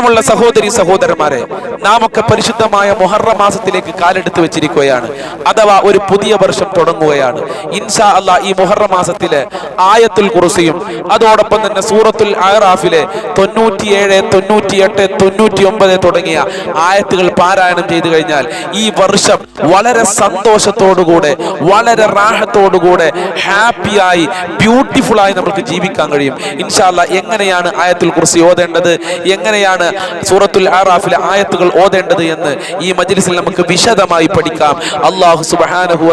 പ്രിയമുള്ള സഹോദരി സഹോദരന്മാരെ നാം ഒക്കെ പരിശുദ്ധമായ മൊഹറ മാസത്തിലേക്ക് കാലെടുത്ത് വെച്ചിരിക്കുകയാണ്. അഥവാ ഒരു പുതിയ വർഷം തുടങ്ങുകയാണ്. ഇൻഷാ അല്ലാ ഈ മൊഹറ മാസത്തിലെ ആയത്തുൽ കുറിസിയും അതോടൊപ്പം തന്നെ സൂറത്തുൽ അഹ്റാഫിലെ തൊണ്ണൂറ്റിയേഴ് തൊണ്ണൂറ്റിയെട്ട് തൊണ്ണൂറ്റി ഒമ്പത് തുടങ്ങിയ ആയത്തുകൾ പാരായണം ചെയ്തു കഴിഞ്ഞാൽ ഈ വർഷം വളരെ സന്തോഷത്തോടുകൂടെ വളരെ റാഹത്തോടുകൂടെ ഹാപ്പിയായി ബ്യൂട്ടിഫുൾ ആയി നമുക്ക് ജീവിക്കാൻ കഴിയും. ഇൻഷാല്ല എങ്ങനെയാണ് ആയത്തുൽ കുറിച്ച് ഓതേണ്ടത്? എങ്ങനെയാണ് സൂറത്തുൽ ആറാഫിലെ ആയത്തുകൾ ഓതേണ്ടത് എന്ന് ഈ മജ്ലിസിൽ നമുക്ക് വിശദമായി പഠിക്കാം. അള്ളാഹു സുബ്ഹാനഹു വ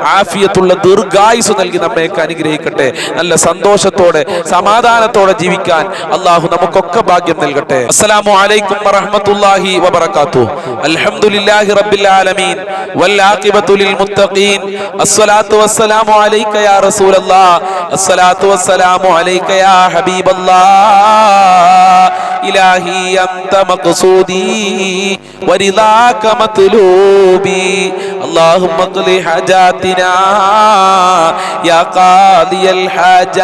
ആഫിയത്തുള്ള ദീർഘായുസ് നൽകി നമ്മയൊക്കെ അനുഗ്രഹിക്കട്ടെ. നല്ല സന്തോഷത്തോടെ സമാധാനത്തോടെ ജീവിക്കാൻ അള്ളാഹു നമുക്കൊക്കെ ഭാഗ്യം നൽകട്ടെ. അസ്സലാമു അലൈക്കും വറഹ്മത്തുള്ളാഹി വബറകാതുഹു. അൽഹംദുലില്ലാഹി റബ്ബിൽ ആലമീൻ. വൽ ആഖിബത്തു മുത്തഖീൻ. അസ്സലാത്തു വസ്സലാമു അലൈക യാ റസൂലല്ലാഹ്. അസ്സലാത്തു വസ്സലാമു അലൈക യാ ഹബീബല്ലാഹ്. إلهي أنت مقصودي ورضاك مطلوبي اللهم اقض حاجاتنا يا قاضي الحاجات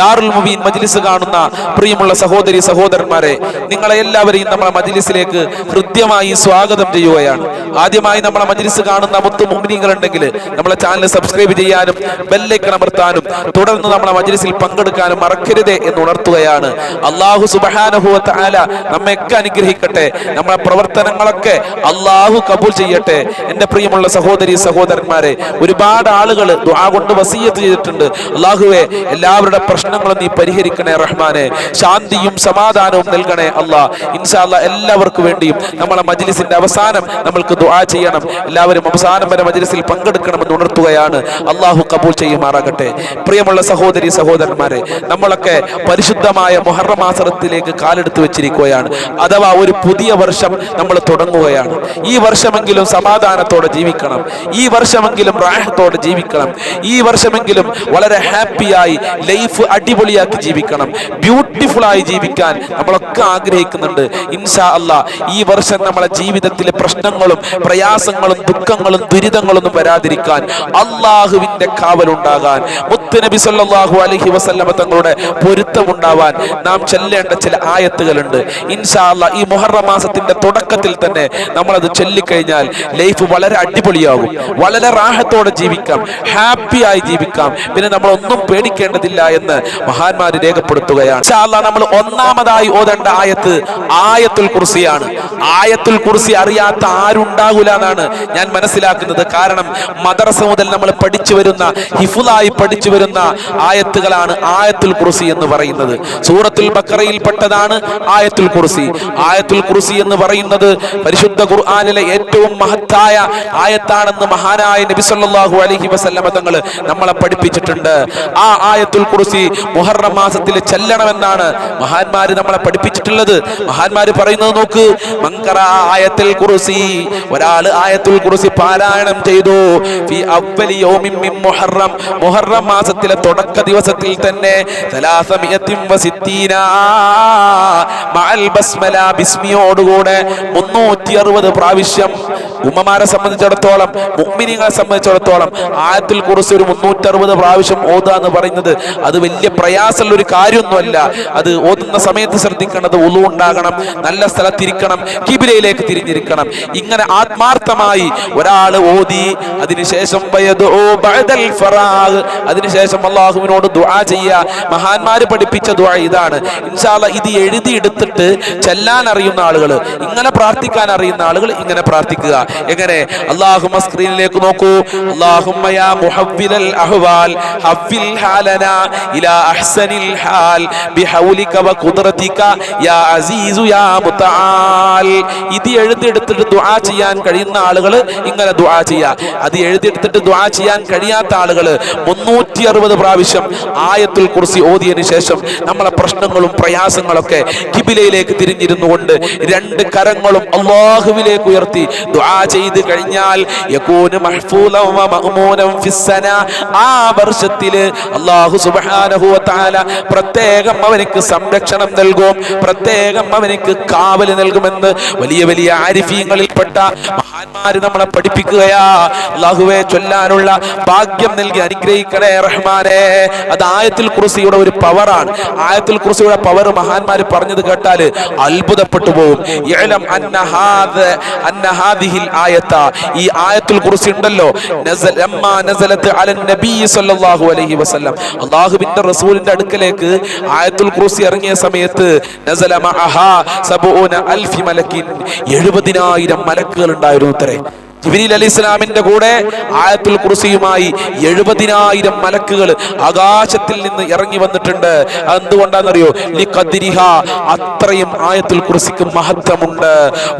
ദാറുൽ മുബീൻ മജ്ലിസ് കാണുന്ന പ്രിയമുള്ള സഹോദരി സഹോദരന്മാരെ നിങ്ങളെ എല്ലാവരെയും നമ്മളെ മജ്ലിസിലേക്ക് ഹൃദ്യമായി സ്വാഗതം ചെയ്യുകയാണ്. ആദ്യമായി നമ്മളെ മജ്ലിസ് കാണുന്ന മുത്തു മുഗ്നികൾ ഉണ്ടെങ്കിൽ നമ്മളെ ചാനൽ സബ്സ്ക്രൈബ് ചെയ്യാനും ബെല്ലൈക്കൺ അമർത്താനും തുടർന്ന് നമ്മളെ മജ്ലിസിൽ പങ്കെടുക്കാനും മറക്കരുതേ എന്ന് ഉണർത്തുകയാണ്. അള്ളാഹു സുബഹാനഹുവത്ത ആല നമ്മയൊക്കെ അനുഗ്രഹിക്കട്ടെ നമ്മളെ പ്രവർത്തനങ്ങളൊക്കെ അള്ളാഹു കബൂൽ ചെയ്യട്ടെ. എന്റെ പ്രിയമുള്ള സഹോദരി സഹോദരന്മാരെ ഒരുപാട് ആളുകൾ കൊണ്ട് വസീയത്ത് ചെയ്തിട്ടുണ്ട്. അള്ളാഹുവെ എല്ലാവരുടെ പ്രശ്നങ്ങളും നീ പരിഹരിക്കണേ റഹ്മാനെ. ശാന്തിയും സമാധാനവും നൽകണേ അല്ലാ ഇൻഷാല്ല എല്ലാവർക്കും വേണ്ടിയും നമ്മളെ മജ്ലിസിന്റെ അവസാനം നമ്മൾക്ക് ദുആ ചെയ്യണം. എല്ലാവരും അവസാനം വരെ മജ്ലിസിൽ പങ്കെടുക്കണമെന്ന് ഉണർത്തുകയാണ്. അള്ളാഹു കബൂൽ ചെയ്യുമാറാകട്ടെ. പ്രിയമുള്ള സഹോദരി സഹോദരന്മാരെ നമ്മളൊക്കെ പരിശുദ്ധമായ മുഹറ മാസത്തിലേക്ക് കാലെടുത്ത് വെച്ചിരിക്കുകയാണ്. അഥവാ ഒരു പുതിയ വർഷം നമ്മൾ തുടങ്ങുകയാണ്. ഈ വർഷമെങ്കിലും സമാധാനത്തോടെ ജീവിക്കണം. ഈ വർഷമെങ്കിലും റാഹത്തോടെ ജീവിക്കണം. ഈ വർഷമെങ്കിലും വളരെ ഹാപ്പിയായി ലൈഫ് അടിപൊളിയാക്കി ജീവിക്കണം. ബ്യൂട്ടിഫുൾ ആയി ജീവിക്കാൻ നമ്മളൊക്കെ ആഗ്രഹിക്കുന്നുണ്ട്. ഇൻഷാ അല്ല ഈ വർഷം നമ്മളെ ജീവിതത്തിലെ പ്രശ്നങ്ങളും പ്രയാസങ്ങളും ദുഃഖങ്ങളും ദുരിതങ്ങളും ഒന്നും വരാതിരിക്കാൻ അള്ളാഹുവിന്റെ കാവലുണ്ടാകാൻ മുത്തുനബി സല്ലാഹു അലഹി വസല്ലമ തങ്ങളുടെ പൊരുത്തമുണ്ടാവാൻ നാം ചെല്ലേണ്ട ചില ആയത്തുകളുണ്ട്. ഇൻഷാ അല്ല ഈ മൊഹറ മാസത്തിന്റെ തുടക്കത്തിൽ തന്നെ നമ്മളത് ചൊല്ലിക്കഴിഞ്ഞാൽ ലൈഫ് വളരെ അടിപൊളിയാകും. വളരെ റാഹത്തോടെ ജീവിക്കാം. ഹാപ്പി ആയി ജീവിക്കാം. പിന്നെ നമ്മൾ ഒന്നും പേടിക്കേണ്ടതില്ല എന്ന് മഹാന്മാര് രേഖപ്പെടുത്തുകയാണ്. നമ്മൾ ഒന്നാമതായി ഓതേണ്ട ആയത്ത് ആയത്തുൽ കുർസിയാണ്. ആയത്തുൽ കുർസി അറിയാത്ത ആരുണ്ടാകൂല എന്നാണ് ഞാൻ മനസ്സിലാക്കുന്നത്. കാരണം മദ്രസ മുതൽ നമ്മൾ പഠിച്ചു വരുന്ന ഹിഫുലായി പഠിച്ചു വരുന്ന ആയത്തുകളാണ് ആയത്തുൽ കുർസി എന്ന് പറയുന്നത്. സൂറത്തുൽ ബക്കറയിൽ പെട്ടതാണ് ആയത്തുൽ കുർസി. ആയത്തുൽ കുർസി എന്ന് പറയുന്നത് പരിശുദ്ധ ഖുർആാനിലെ ഏറ്റവും മഹത്തായ ആയത്താണെന്ന് മഹാനായ നബി സല്ലല്ലാഹു അലൈഹി വസല്ലമ തങ്ങൾ നമ്മളെ പഠിപ്പിച്ചിട്ടുണ്ട്. ആ ആയത്തുൽ കുർസി മുഹറം മാസത്തിൽ ചെല്ലണമെന്നാണ്. മഹാന്മാര് നമ്മളെ പഠിപ്പിച്ചിട്ടുള്ളത്. മഹാന്മാര് പറയുന്നത് നോക്ക് മങ്കറ ആയത്തിൽ കുർസി. ഒരാൾ ആയത്തുൽ കുർസി പാരായണം ചെയ്തു. മുഹറം. മുഹറം മാസത്തിലെ തുടക്ക ദിവസത്തിൽ തന്നെ ബിസ്മിയോടുകൂടെ മുന്നൂറ്റി അറുപത് പ്രാവശ്യം ഉമ്മമാരെ സംബന്ധിച്ചിടത്തോളം മുഅ്മിനീങ്ങളെ സംബന്ധിച്ചിടത്തോളം ആയത്തിൽ കുറിച്ച് ഒരു മുന്നൂറ്ററുപത് പ്രാവശ്യം ഓതുക എന്ന് പറയുന്നത് അത് വലിയ പ്രയാസമുള്ള ഒരു കാര്യമൊന്നുമല്ല. അത് ഓതുന്ന സമയത്ത് ശ്രദ്ധിക്കേണ്ടത് ഉളു ഉണ്ടാകണം നല്ല സ്ഥലത്തിരിക്കണം കിബിലയിലേക്ക് തിരിഞ്ഞിരിക്കണം. ഇങ്ങനെ ആത്മാർത്ഥമായി ഒരാൾ ഓതി അതിനുശേഷം അതിനുശേഷം അള്ളാഹുവിനോട് ദുആ ചെയ്യുക. മഹാന്മാര് പഠിപ്പിച്ച ദുആ ഇതാണ്. ഇൻഷാല്ല ഇത് എഴുതിയെടുത്തിട്ട് ചെല്ലാൻ അറിയുന്ന ആളുകൾ ഇങ്ങനെ പ്രാർത്ഥിക്കാൻ അറിയുന്ന ആളുകൾ ഇങ്ങനെ പ്രാർത്ഥിക്കുക. എങ്ങനെ? അള്ളാഹുമ സ്ക്രീനിലേക്ക് നോക്കൂ. അള്ളാഹുമ്മ യാ മുഹവ്വിലൽ അഹ്വാൽ ഹവ്വിൽ ഹാലന ഇലാ അഹ്സനിൽ ഹാൽ ബിഹൗലിക വ ഖുദ്റതിക യാ അസീസു യാ മുതആൽ ഇത് എഴുതിയെടുത്തിട്ട് ദുആ ചെയ്യാൻ കഴിയുന്ന ആളുകൾ ഇങ്ങനെ ദുആ ചെയ്യുക അത് എഴുതിയെടുത്തിട്ട് ദുആ ചെയ്യാൻ കഴിയാത്ത ആളുകൾ മുന്നൂറ്റി അറുപത് പ്രാവശ്യം ആയത്തുൽ കുർസി ഓതിയതിനു ശേഷം നമ്മളെ പ്രശ്നങ്ങളും പ്രയാസങ്ങളൊക്കെ കിബിലയിലേക്ക് തിരിഞ്ഞിരുന്നു കൊണ്ട് രണ്ട് കരങ്ങളും അള്ളാഹുവിലേക്ക് ഉയർത്തി ദുആ ചെയ്ത് കഴിഞ്ഞാൽ യകൂനു മഹ്ഫൂലൻ വ ഫിസ്സന ആ വർഷത്തിൽ അല്ലാഹു സുബ്ഹാനഹു വ തആല പ്രത്യേകം അവനിക്ക് സംരക്ഷണം നൽകും പ്രത്യേകം അവനിക്ക് കാവൽ നൽകുമെന്ന് വലിയ വലിയ ആരിഫീങ്ങളിൽപ്പെട്ട മഹാന്മാര് നമ്മളെ പഠിപ്പിക്കുകയാ. അള്ളാഹുവെ ചൊല്ലാനുള്ള ഭാഗ്യം നൽകി അനുഗ്രഹിക്കണേ റഹ്മാനെ. അത് ആയത്തുൽ കുർസിയുടെ ഒരു പവറാണ് ആയത്തുൽ കുർസിയുടെ പവർ മഹാന്മാര് പറഞ്ഞത് കേട്ടാൽ അത്ഭുതപ്പെട്ടു പോകും. ഈ ആയത്തുൽ കുറിച്ച് ഉണ്ടല്ലോ. അള്ളാഹുവിന്റെ റസൂലിന്റെ അടുക്കലേക്ക് ആയത്തുൽ കുർസി ഇറങ്ങിയ സമയത്ത് എഴുപതിനായിരം മലക്കുകൾ ഉണ്ടായിരുന്നു അത്രേ ജിബ്രീൽ അലി ഇസ്ലാമിന്റെ കൂടെ ആയത്തുൽ കുറുസിയുമായി എഴുപതിനായിരം മലക്കുകൾ ആകാശത്തിൽ നിന്ന് ഇറങ്ങി വന്നിട്ടുണ്ട്. എന്തുകൊണ്ടാണെന്നറിയോ ലി ഖദ്രിഹ അത്രയും ആയത്തുൽ കുറിസിക്ക് മഹത്വമുണ്ട്.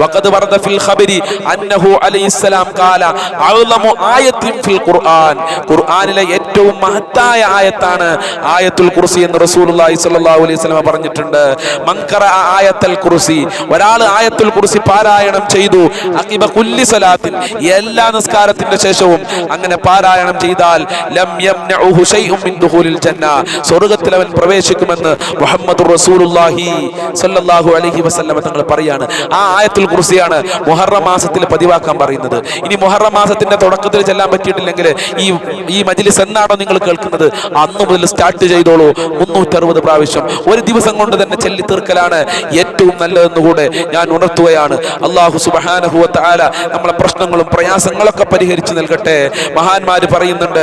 വഖദ് വറദ ഫിൽ ഖബരി അന്നഹു അലൈഹിസ്സലാം ഖാല അഅ്ലമു ആയത്തിൻ ഫിൽ ഖുർആൻ. ഖുർആനിലെ ഏറ്റവും മഹത്തായ ആയത്താണ് ആയത്തുൽ കുറിസി എന്ന് റസൂലുള്ളാഹി സ്വല്ലല്ലാഹു അലൈഹി വസല്ലം പറഞ്ഞിട്ടുണ്ട്. മൻകറ ആയത്തുൽ കുറിസി ഒരാൾ ആയത്തുൽ കുറിസി പാരായണം ചെയ്തു. അഖിബ കുല്ലി സലാത്തിൻ. എല്ലാ നിസ്കാരത്തിന്റെ ശേഷവും അങ്ങനെ പാരായണം ചെയ്താൽ ലം യംനഉഹു ശൈഉം മിൻ ദുഖൂലിൽ ജന്ന. സ്വർഗത്തിൽ അവൻ പ്രവേശിക്കുമെന്ന് മുഹമ്മദ് റസൂലുള്ളാഹി സ്വല്ലല്ലാഹു അലൈഹി വസല്ലം തങ്ങൾ പറയാണ്. ആ ആയത്തുൽ കുർസിയാണ് മുഹറം മാസത്തിൽ പതിവാക്കാൻ പറയുന്നത്. ഇനി മുഹറം മാസത്തിന്റെ തുടക്കത്തിൽ ചെല്ലാൻ പറ്റിയിട്ടില്ലെങ്കിൽ ഈ ഈ മജ്ലിസ് എന്നാണോ നിങ്ങൾ കേൾക്കുന്നത്? അന്ന് മുതൽ സ്റ്റാർട്ട് ചെയ്തോളൂ. മുന്നൂറ്ററുപത് പ്രാവശ്യം. ഒരു ദിവസം കൊണ്ട് തന്നെ ചെല്ലി തീർക്കലാണ് ഏറ്റവും നല്ലതെന്ന് കൂടെ ഞാൻ ഉണർത്തുകയാണ്. അള്ളാഹു സുബ്ഹാനഹു നമ്മളെ തആല പ്രശ്നങ്ങളും പ്രയാസങ്ങളൊക്കെ പരിഹരിച്ചു നൽകട്ടെ. മഹാന്മാര് പറയുന്നുണ്ട്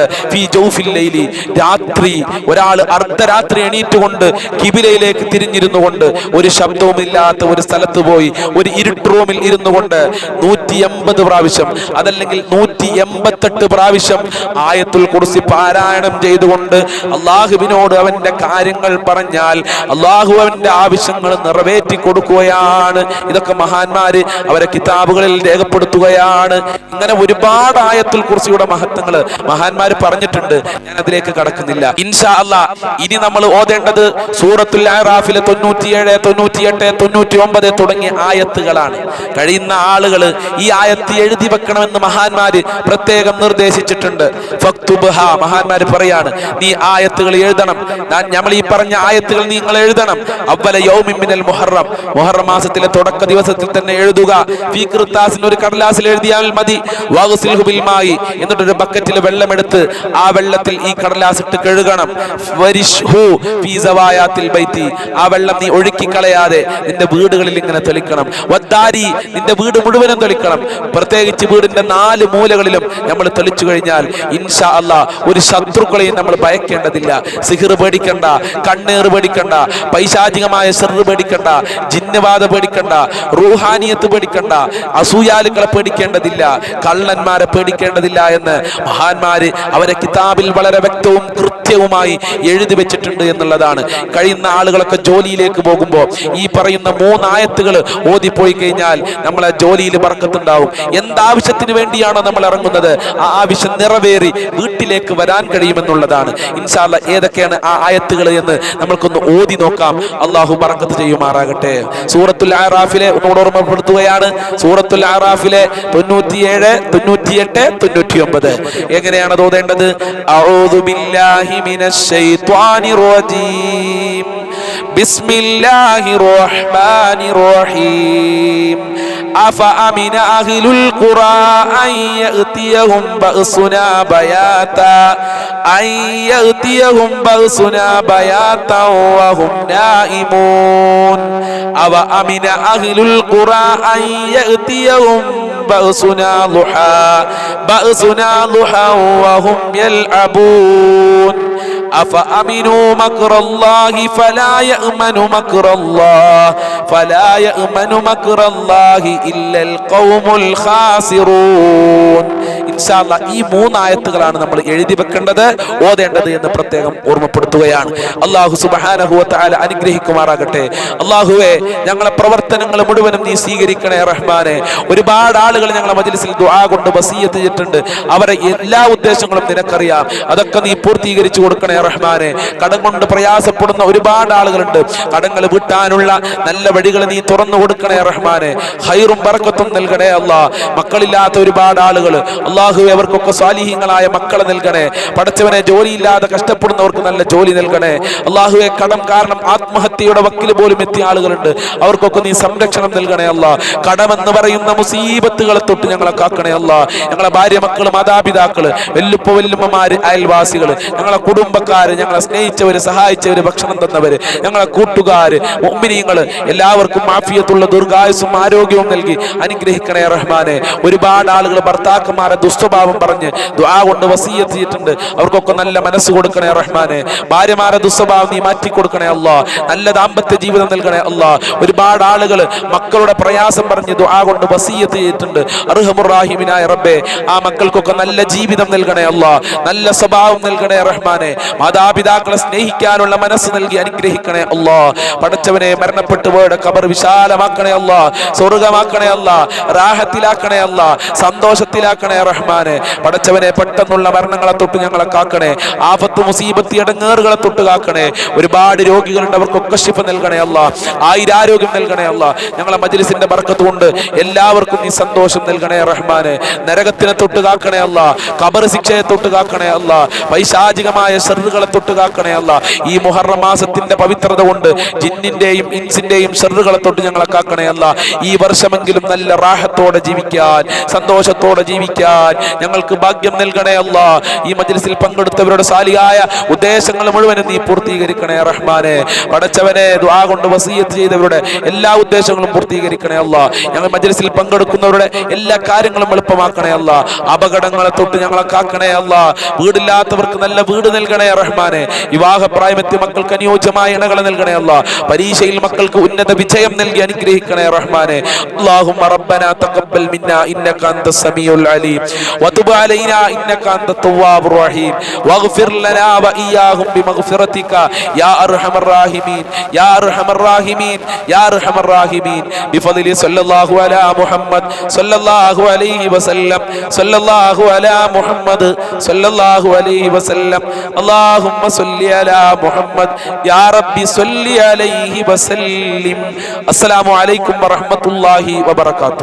രാത്രി ഒരാൾ അർദ്ധരാത്രി എണീറ്റുകൊണ്ട് കിബിലയിലേക്ക് തിരിഞ്ഞിരുന്നു കൊണ്ട് ഒരു ശബ്ദവുമില്ലാത്ത ഒരു സ്ഥലത്ത് പോയി ഒരു ഇരുട്ട് റൂമിൽ ഇരുന്നു കൊണ്ട് നൂറ്റി എൺപത് പ്രാവശ്യം അതല്ലെങ്കിൽ നൂറ്റി എൺപത്തെട്ട് പ്രാവശ്യം ആയത്തുൽ കുറിസി പാരായണം ചെയ്തുകൊണ്ട് അള്ളാഹുവിനോട് അവന്റെ കാര്യങ്ങൾ പറഞ്ഞാൽ അള്ളാഹു അവന്റെ ആവശ്യങ്ങൾ നിറവേറ്റി കൊടുക്കുകയാണ്. ഇതൊക്കെ മഹാന്മാര് അവരെ കിതാബുകളിൽ രേഖപ്പെടുത്തുകയാണ്. ഇങ്ങനെ ഒരുപാട് ആയത്തുൽ കുർസിയുടെ മഹത്വങ്ങൾ മഹാന്മാര് പറഞ്ഞിട്ടുണ്ട്. ഞാൻ അതിലേക്ക് കടക്കുന്നില്ല. ഇൻഷാ അല്ല ഇനി നമ്മൾ ഓതേണ്ടത് സൂറത്തുൽ ആറാഫിലെ തൊണ്ണൂറ്റിയേഴ് തൊണ്ണൂറ്റിയെട്ട് തൊണ്ണൂറ്റി ഒമ്പത് തുടങ്ങിയ ആയത്തുകളാണ്. കഴിയുന്ന ആളുകൾ ഈ ആയത്ത് എഴുതി വെക്കണമെന്ന് മഹാന്മാര് പ്രത്യേകം നിർദ്ദേശിച്ചിട്ടുണ്ട്. ഫക്തുബഹ മഹാന്മാര് പറയാണ് നീ ആയത്തുകൾ എഴുതണം. നമ്മൾ ഈ പറഞ്ഞ ആയത്തുകൾ നിങ്ങൾ എഴുതണം. അവല യൗമിമിനൽ മുഹറം. മുഹറം മാസത്തിലെ തുടക്ക ദിവസത്തിൽ തന്നെ എഴുതുക. ഫീ ഒരു കടലാസിൽ എഴുതിയാൽ മതി. വാഗ്സിൽഹു എന്നിട്ടൊരു ബക്കറ്റിൽ വെള്ളമെടുത്ത് ആ വെള്ളത്തിൽ ഈ കടലാസ് ഇട്ട് കഴുകണം ബൈത്തി. ആ വെള്ളം നീ ഒഴുക്കി കളയാതെ നിന്റെ വീടുകളിൽ ഇങ്ങനെ തെളിക്കണം വദ്ദാരി നിന്റെ വീട് മുഴുവനും തെളിക്കണം പ്രത്യേകിച്ച് വീടിന്റെ നാല് മൂലകളിലും നമ്മൾ തെളിച്ചു കഴിഞ്ഞാൽ ഇൻഷാ അല്ല ഒരു ശത്രുക്കളെയും നമ്മൾ ഭയക്കേണ്ടതില്ല. സിഹിർ പേടിക്കണ്ട കണ്ണേറ് പേടിക്കണ്ട പൈശാചികമായ സെറ് പേടിക്കണ്ട ജിന്നവാദ പേടിക്കണ്ട റൂഹാനിയത്ത് പേടിക്കണ്ട അസൂയാലുക്കളെ പേടിക്കേണ്ടതില്ല. കള്ളന്മാരെ പേടിക്കേണ്ടതില്ല എന്ന് മഹാന്മാര് അവരെ കിതാബിൽ വളരെ വ്യക്തവും കൃത്യവുമായി എഴുതി വെച്ചിട്ടുണ്ട് എന്നുള്ളതാണ്. കഴിയുന്ന ആളുകളൊക്കെ ജോലിയിലേക്ക് പോകുമ്പോൾ ഈ പറയുന്ന മൂന്നായത്തുകൾ ഓതിപ്പോയി കഴിഞ്ഞാൽ നമ്മളെ ജോലിയിൽ പറക്കത്തുണ്ടാവും എന്താവശ്യത്തിന് വേണ്ടിയാണ് നമ്മൾ ഇറങ്ങുന്നത്? ആ ആവശ്യം നിറവേറി വീട്ടിലേക്ക് വരാൻ കഴിയുമെന്നുള്ളതാണ്. ഇൻഷാല്ല ഏതൊക്കെയാണ് ആ ആയത്തുകൾ എന്ന് നമ്മൾക്കൊന്ന് ഓതി നോക്കാം. അള്ളാഹു പറക്കത്ത് ചെയ്യുമാറാകട്ടെ. സൂറത്തുൽ ആറാഫിലെ ഒന്നുകൂടെ ഓർമ്മപ്പെടുത്തുകയാണ്. സൂറത്തുൽ ആറാഫിലെ തൊണ്ണൂറ്റിയേഴ് തൊണ്ണൂറ്റിയെട്ട് തൊണ്ണൂറ്റി ഒമ്പത് എങ്ങനെയാണ് തോന്നേണ്ടത് അഊദു من الشيطان الرجيم. بسم الله الرحمن الرحيم. أفأمن أهل القرى أن يأتيهم بأسنا بياتا؟ أن يأتيهم بأسنا بياتا وهم نائمون. أفأمن أهل القرى أن يأتيهم بأسنا ضحى؟ بأسنا ضحى وهم يلعبون. أفأمنوا مكر الله فلا يأمن مكر الله؟ فلا يأمن مكر الله إلا القوم الخاسرون. ഇൻഷാല്ല ഈ മൂന്നായത്തുകളാണ് നമ്മൾ എഴുതി വെക്കേണ്ടത് ഓതേണ്ടത് എന്ന് പ്രത്യേകം ഓർമ്മപ്പെടുത്തുകയാണ്. അള്ളാഹു സുബാനഹുല അനുഗ്രഹിക്കുമാറാകട്ടെ. അള്ളാഹുവെ ഞങ്ങളെ പ്രവർത്തനങ്ങൾ മുഴുവനും നീ സ്വീകരിക്കണേ റഹ്മാനെ. ഒരുപാട് ആളുകൾ ഞങ്ങളെ മജ്ലിസിൽ ദുആ കൊണ്ട് വസീയത്ത് ചെയ്തിട്ടുണ്ട്. അവരെ എല്ലാ ഉദ്ദേശങ്ങളും നിനക്കറിയാം. അതൊക്കെ നീ പൂർത്തീകരിച്ചു കൊടുക്കണേ റഹ്മാനെ. കടം കൊണ്ട് പ്രയാസപ്പെടുന്ന ഒരുപാട് ആളുകളുണ്ട്. കടങ്ങൾ വിട്ടാനുള്ള നല്ല വഴികൾ നീ തുറന്നു കൊടുക്കണേ റഹ്മാനെ. ഹൈറും പറക്കത്തും നൽകണേ അല്ല മക്കളില്ലാത്ത ഒരുപാട് ആളുകൾ. അള്ളാഹു അവർക്കൊക്കെ സ്വാലിഹീങ്ങളായ മക്കളെ നൽകണേ. പഠിച്ചവനെ ജോലിയില്ലാതെ കഷ്ടപ്പെടുന്നവർക്ക് നല്ല ജോലി നൽകണേ. അള്ളാഹുവെ കടം കാരണം ആത്മഹത്യയുടെ വക്കിൽ പോലും എത്തിയ ആളുകളുണ്ട്. അവർക്കൊക്കെ നീ സംരക്ഷണം നൽകണേ അല്ല. കടമെന്ന് പറയുന്ന മുസീബത്തുകളെ തൊട്ട് ഞങ്ങളെ കാക്കണേ അല്ല. ഞങ്ങളെ ഭാര്യ മക്കൾ മാതാപിതാക്കൾ വെല്ലുപ്പ വെല്ലുമ്മമാര് അയൽവാസികൾ ഞങ്ങളെ കുടുംബക്കാര് ഞങ്ങളെ സ്നേഹിച്ചവര് സഹായിച്ചവര് ഭക്ഷണം തന്നവര് ഞങ്ങളെ കൂട്ടുകാര് ഒമ്പിനിയങ്ങൾ എല്ലാവർക്കും മാഫിയത്തുള്ള ദീർഘായുസും ആരോഗ്യവും നൽകി അനുഗ്രഹിക്കണേ റഹ്മാനെ. ഒരുപാട് ആളുകൾ ഭർത്താക്കന്മാരെ ദുസ്വഭാവം പറഞ്ഞ് ദുആ കൊണ്ട് വസീയത്ത് ചെയ്തിട്ടുണ്ട്. അവർക്കൊക്കെ നല്ല മനസ്സ് കൊടുക്കണേ റഹ്മാനെ. ഭാര്യമാരെ ദുസ്വഭാവം നീ മാറ്റി കൊടുക്കണേ അല്ല നല്ല ദാമ്പത്യ ജീവിതം നൽകണേ അല്ല ഒരുപാട് ആളുകൾ മക്കളുടെ പ്രയാസം പറഞ്ഞ് ദുആ കൊണ്ട് വസീയത്ത് ചെയ്തിട്ടുണ്ട്. അർഹമുറാഹിമിനായ റബ്ബേ ആ മക്കൾക്കൊക്കെ നല്ല ജീവിതം നൽകണേ അല്ല നല്ല സ്വഭാവം നൽകണേ റഹ്മാനെ. മാതാപിതാക്കളെ സ്നേഹിക്കാനുള്ള മനസ്സ് നൽകി അനുഗ്രഹിക്കണേ അല്ലാ പടച്ചവനെ മരണപ്പെട്ടു പോയുടെ കബർ വിശാലമാക്കണേ അല്ല സ്വർഗമാക്കണേ അല്ല റാഹത്തിലാക്കണേ അല്ല സന്തോഷത്തിലാക്കണേ റഹ്മാനെ പടച്ചവനെ പെട്ടെന്നുള്ള മരണങ്ങളെ തൊട്ട് ഞങ്ങളെ കാക്കണേ. ആപത്ത് മുസീബത്തി ഇടങ്ങേറുകളെ തൊട്ട് കാക്കണേ. ഒരുപാട് രോഗികളുണ്ട് അവർക്കൊക്കെ ശിഫ നൽകണേ അല്ല. ആയിരാരോഗ്യം നൽകണേ അല്ല. ഞങ്ങളെ മജ്ലിസിന്റെ ബർക്കത്ത് കൊണ്ട് എല്ലാവർക്കും നീ സന്തോഷം നൽകണേ റഹ്മാനെ. നരകത്തിനെ തൊട്ട് കാക്കണേ അല്ല. കബർ ശിക്ഷയെ തൊട്ട് കാക്കണേ അല്ല. പൈശാചികമായ ഷെറുകളെ തൊട്ട് കാക്കണേ അല്ല. ഈ മുഹറം മാസത്തിന്റെ പവിത്രത കൊണ്ട് ജിന്നിന്റെയും ഇൻസിന്റെയും ഷെറുകളെ തൊട്ട് ഞങ്ങളെ കാക്കണേ അല്ല. ഈ വർഷമെങ്കിലും നല്ല റാഹത്തോടെ ജീവിക്കാൻ സന്തോഷത്തോടെ ജീവിക്കാൻ. ജീവിക്കാൻ ഞങ്ങൾക്ക് ഭാഗ്യം നൽകണേ അല്ല. ഈ മജ്ലിസിൽ പങ്കെടുത്തവരുടെ സാലിയായ ഉദ്ദേശങ്ങൾ മുഴുവനും നീ പൂർത്തീകരിക്കണേ റഹ്മാനെ. പടച്ചവനെ ദ്വാ കൊണ്ട് വസീയത്ത് ചെയ്തവരുടെ എല്ലാ ഉദ്ദേശങ്ങളും പൂർത്തീകരിക്കണേ അല്ല. ഞങ്ങൾ മജ്ലിസിൽ പങ്കെടുക്കുന്നവരുടെ എല്ലാ കാര്യങ്ങളും എളുപ്പമാക്കണേ അല്ല. അപകടങ്ങളെ തൊട്ട് ഞങ്ങളെ കാക്കണേ അല്ല. വീടില്ലാത്തവർക്ക് നല്ല വീട് നൽകണേ റഹ്മാനെ. വിവാഹപ്രായമെത്തിയ മക്കൾക്ക് അനുയോജ്യമായ ഇണകളെ നൽകണേ അല്ല. പരീക്ഷയിൽ മക്കൾക്ക് ഉന്നത വിജയം നൽകി അനുഗ്രഹിക്കണേ റഹ്മാനെ. അല്ലാഹുമ്മ റബ്ബനാ തഖബ്ബൽ മിന്നാ ഇന്നക അൻത സമീഉൽ അലീം. وتب علينا انك انت التواب الرحيم واغفر لنا واياهم بمغفرتك يا ارحم الراحمين يا ارحم الراحمين يا ارحم الراحمين بفضل صلى الله على محمد صلى الله عليه وسلم صلى الله على محمد صلى الله عليه وسلم اللهم صل على محمد يا ربي صل عليه وسلم السلام عليكم ورحمة الله وبركاته